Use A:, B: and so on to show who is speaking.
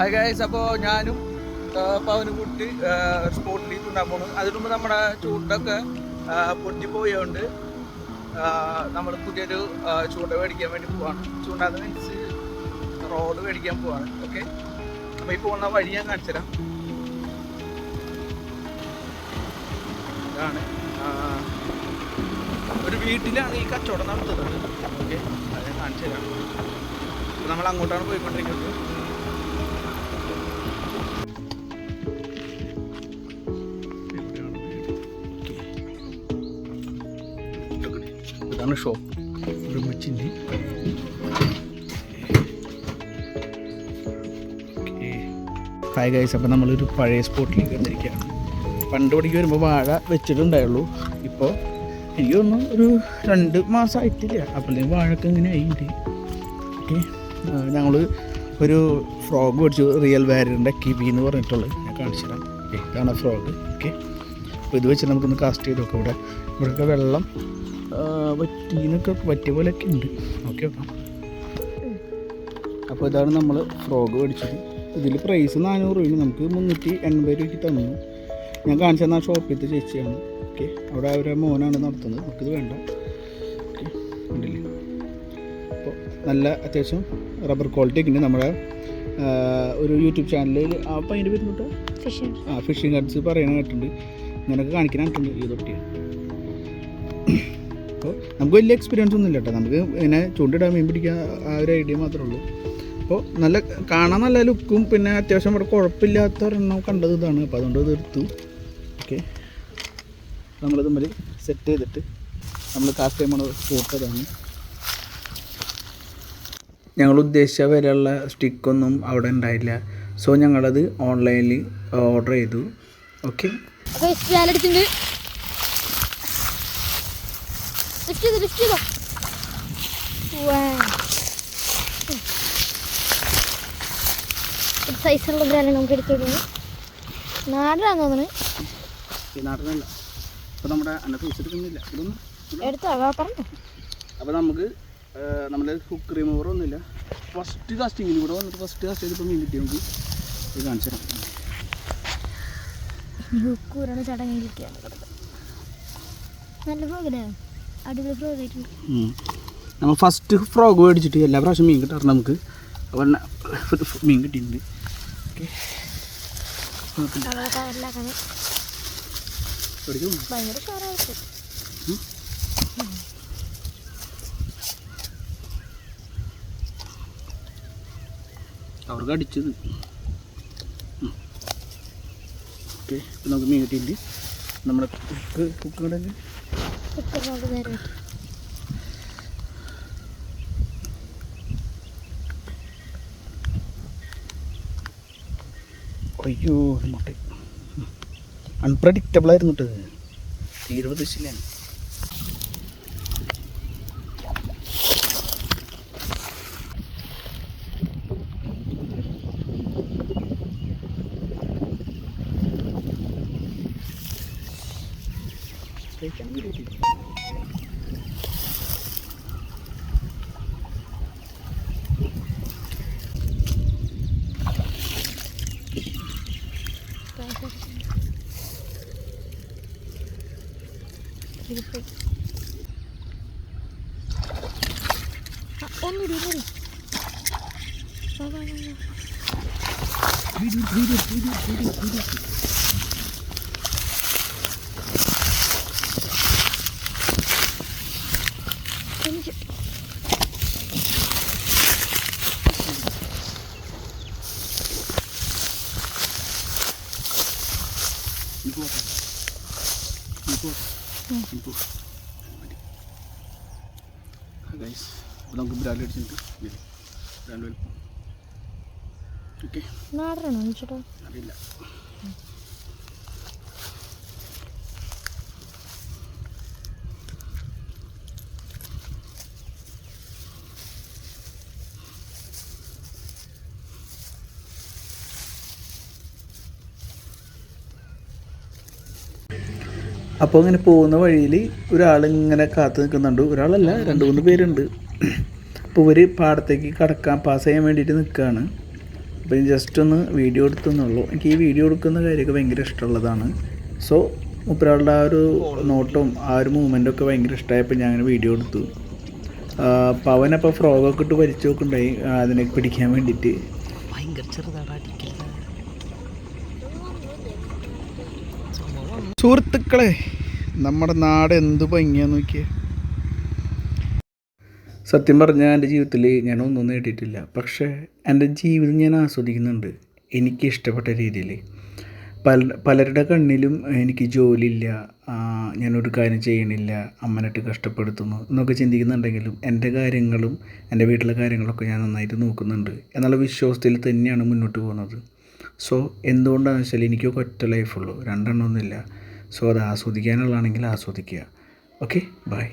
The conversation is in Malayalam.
A: ഹായ് ഗൈസ് അപ്പോൾ ഞാനും പവനും കുട്ടി സ്പോട്ടിൽ ഉണ്ടാകാൻ പോകുന്നു അതിനു മുമ്പ് നമ്മുടെ ചൂണ്ടൊക്കെ പൊട്ടിപ്പോയോണ്ട് നമ്മൾ പുതിയൊരു ചൂണ്ട മേടിക്കാൻ വേണ്ടി പോവാണ്. ചൂണ്ടാന്ന് മീൻസ് റോഡ് മേടിക്കാൻ പോവാണ് ഓക്കെ അപ്പോൾ ഈ പോകുന്ന വഴി ഞാൻ കാണിച്ചു തരാം ഇതാണ് ഒരു വീട്ടിലാണ് ഈ കച്ചവടം നടത്തുന്നത് ഓക്കെ അത് ഞാൻ കാണിച്ചു തരാം നമ്മൾ അങ്ങോട്ടാണ് പോയിക്കൊണ്ടിരിക്കുന്നത്. ഇതാണ് ഷോപ്പ് ഒരു മച്ചിന്റെ ഹായ് ഗൈസ് അപ്പോൾ നമ്മളൊരു പഴയ സ്പോട്ടിലേക്ക് വന്നിരിക്കുകയാണ്. പണ്ട് പടിക്ക് വരുമ്പോൾ വാഴ വെച്ചിട്ടുണ്ടായുള്ളൂ ഇപ്പോൾ എനിക്ക് തോന്നുന്നു ഒരു രണ്ട് മാസമായിട്ടില്ല അപ്പോഴത്തേക്കും വാഴക്ക് ഇങ്ങനെ ആയിട്ടുണ്ട് ഓക്കെ. ഞങ്ങൾ ഒരു ഫ്രോഗ് മേടിച്ചു. റിയൽ വാരിയറിന്റെ കിബി എന്ന് പറഞ്ഞിട്ടുള്ളത്. ഞാൻ കാണിച്ചു തരാം ഓക്കെ ഇതാണ് ഫ്രോഗ് ഓക്കെ. അപ്പോൾ ഇത് വെച്ച് നമുക്കൊന്ന് കാസ്റ്റ് ചെയ്ത് നോക്കാം. ഇവിടെ ഇവിടെയൊക്കെ വെള്ളം വറ്റീന്നൊക്കെ പറ്റിയ പോലെയൊക്കെ ഉണ്ട്. ഓക്കെ നോക്കാം. അപ്പോൾ ഇതാണ് നമ്മൾ ഫ്രോഗ് മേടിച്ചത്. ഇതിൽ പ്രൈസ് നാനൂറ് രൂപയാണ്. നമുക്ക് മുന്നൂറ്റി എൺപത് രൂപയ്ക്ക് തന്നു. ഞാൻ കാണിച്ചു തന്ന ഷോപ്പിലത്തെ ചേച്ചിയാണ്. ഓക്കെ. അവിടെ അവരെ മോനാണ് നടത്തുന്നത്. നമുക്കിത് വേണ്ട. ഓക്കെ. ഉണ്ടല്ലേ? അപ്പോൾ നല്ല അത്യാവശ്യം റബ്ബർ ക്വാളിറ്റി ഒക്കെ ഉണ്ട്. നമ്മുടെ ഒരു യൂട്യൂബ് ചാനലിൽ ആ അതിന്റെ
B: ഫിഷിംഗ്
A: ആ ഫിഷിംഗ് കാർഡ്സ് പറയണ കേട്ടിട്ടുണ്ട്. ഇങ്ങനെയൊക്കെ കാണിക്കാൻ കേട്ടിട്ടുണ്ട് ഈ തൊട്ടിയാണ് അപ്പോൾ നമുക്ക് വലിയ എക്സ്പീരിയൻസ് ഒന്നും ഇല്ല കേട്ടോ. നമുക്ക് ഇങ്ങനെ ചൂണ്ടിടാൻ മീൻ പിടിക്കാൻ ആ ഒരു ഐഡിയ മാത്രമേ ഉള്ളൂ. അപ്പോൾ നല്ല കാണാൻ നല്ല ലുക്കും പിന്നെ അത്യാവശ്യം ഇവിടെ കുഴപ്പമില്ലാത്ത ഒരെണ്ണം കണ്ടത് ഇതാണ്. അപ്പോൾ അതുകൊണ്ട് ഇത് എടുത്തു. ഓക്കെ നമ്മൾ തമ്മിൽ സെറ്റ് ചെയ്തിട്ട് നമ്മൾ കാസ്റ്റ് ടൈമാണ് പോട്ടതാണ് ഞങ്ങൾ ഉദ്ദേശിച്ച വരെയുള്ള സ്റ്റിക്കൊന്നും അവിടെ ഉണ്ടായില്ല. സോ ഞങ്ങളത് ഓൺലൈനിൽ ഓർഡർ ചെയ്തു. ഓക്കെ
B: അപ്പൊ സ്റ്റാലെടുത്തിട്ടുണ്ട് ലിഫ്റ്റ് ചെയ്തോ ലിഫ്റ്റ് ചെയ്തോ? സൈസുള്ള ബ്രാൻഡ് നമുക്ക് എടുത്തോളൂ നാടനാന്ന് തോന്നുന്നു
A: ഈ നാട്ടിലല്ല അപ്പോൾ നമ്മുടെ അന്ന പൈസ എടുക്കുന്നില്ല. ഇതൊന്നും
B: എടുത്തോ പറഞ്ഞു.
A: അപ്പോൾ നമുക്ക് നമ്മൾ ഹുക്ക് റിമൂവർ ഒന്നുമില്ല. ഫസ്റ്റ് കാസ്റ്റിങ്ങിൽ ഇവിടെ വന്നിട്ട് ഫസ്റ്റ് കാസ്റ്റ് ചെയ്തപ്പോൾ മീൻ കിട്ടി നമുക്ക് ഇത് കാണിച്ചു തരാം.
B: ഹുക്കൂരാണ് ചടങ്ങിലിരിക്കുകയാണ്. കിടക്കുന്നത് നല്ല ഫ്രോഗല്ലേ അടിപൊളി ഫ്രോഗ് ആയിട്ടുണ്ട്.
A: നമ്മൾ ഫസ്റ്റ് ഫ്രോഗ് മേടിച്ചിട്ട് എല്ലാ പ്രാവശ്യം മീൻ കിട്ടാറുണ്ട് നമുക്ക്. അപ്പം മീൻ കിട്ടിയിട്ടുണ്ട്. ഓക്കെ.
B: ഭയങ്കര ഷാറായിട്ട്
A: അവർക്ക് അടിച്ചത്. ഓക്കെ ഇപ്പം നമുക്ക് മീൻ കിട്ടിയിട്ടുണ്ട്. നമ്മുടെ കുക്ക് കുക്ക്
B: നേരെ
A: അയ്യോ മുട്ട. അൺപ്രഡിക്റ്റബിൾ ആയിരുന്നു കേട്ടത് തീരെ hastayken
B: öyleydi. Kirpik. Ha, onu yürü, yürü. Baba,
A: baba. Yürü, yürü, yürü, yürü, yürü, yürü. അപ്പോൾ നമുക്ക് ബ്രാൻഡ് അടിച്ചിട്ട് ബ്രാൻഡ് വലിപ്പം. ഓക്കെ. അറിയില്ല. അപ്പോൾ അങ്ങനെ പോകുന്ന വഴിയിൽ ഒരാളിങ്ങനെ കാത്തു നിൽക്കുന്നുണ്ട്. ഒരാളല്ല രണ്ട് മൂന്ന് പേരുണ്ട്. അപ്പോൾ ഇവർ പാടത്തേക്ക് കടക്കാൻ പാസ് ചെയ്യാൻ വേണ്ടിയിട്ട് നിൽക്കുകയാണ് അപ്പോൾ ഞാൻ ജസ്റ്റ് ഒന്ന് വീഡിയോ എടുത്തെന്നുള്ളൂ. എനിക്ക് ഈ വീഡിയോ എടുക്കുന്ന കാര്യമൊക്കെ ഭയങ്കര ഇഷ്ടമുള്ളതാണ്. സോ മൂപ്പരാളുടെ ആ ഒരു നോട്ടും ആ ഒരു മൂവ്മെന്റും ഒക്കെ ഭയങ്കര ഇഷ്ടമായപ്പോൾ ഞാൻ അങ്ങനെ വീഡിയോ എടുത്തു പവനപ്പോൾ ഫ്രോഗൊക്കെ ഇട്ട് വലിച്ചു നോക്കുണ്ടായി അതിനെ പിടിക്കാൻ വേണ്ടിയിട്ട്.
C: ഭയങ്കര ചെറുതാണ്
A: സുഹൃത്തുക്കളെ നമ്മുടെ നാട് എന്ത് ഭംഗിയാന്ന് നോക്കിയേ. സത്യം പറഞ്ഞാൽ എന്റെ ജീവിതത്തിൽ ഞാൻ ഒന്നും നേടിയിട്ടില്ല. പക്ഷേ എന്റെ ജീവിതം ഞാൻ ആസ്വദിക്കുന്നുണ്ട്. എനിക്ക് ഇഷ്ടപ്പെട്ട രീതിയിൽ. പല പലരുടെ കണ്ണിലും എനിക്ക് ജോലിയില്ല ഞാനൊരു കാര്യം ചെയ്യണില്ല അമ്മനായിട്ട് കഷ്ടപ്പെടുത്തുന്നു എന്നൊക്കെ ചിന്തിക്കുന്നുണ്ടെങ്കിലും എന്റെ കാര്യങ്ങളും എന്റെ വീട്ടിലെ കാര്യങ്ങളൊക്കെ ഞാൻ നന്നായിട്ട് നോക്കുന്നുണ്ട് എന്നുള്ള വിശ്വാസത്തിൽ തന്നെയാണ് മുന്നോട്ട് പോകുന്നത്. സോ എന്തുകൊണ്ടാണെന്ന് വെച്ചാൽ എനിക്കൊക്കെ ഒറ്റ ലൈഫുള്ളൂ രണ്ടെണ്ണമൊന്നുമില്ല. സോ അത് ആസ്വദിക്കാനുള്ളതാണെങ്കിൽ ആസ്വദിക്കുക. Okay bye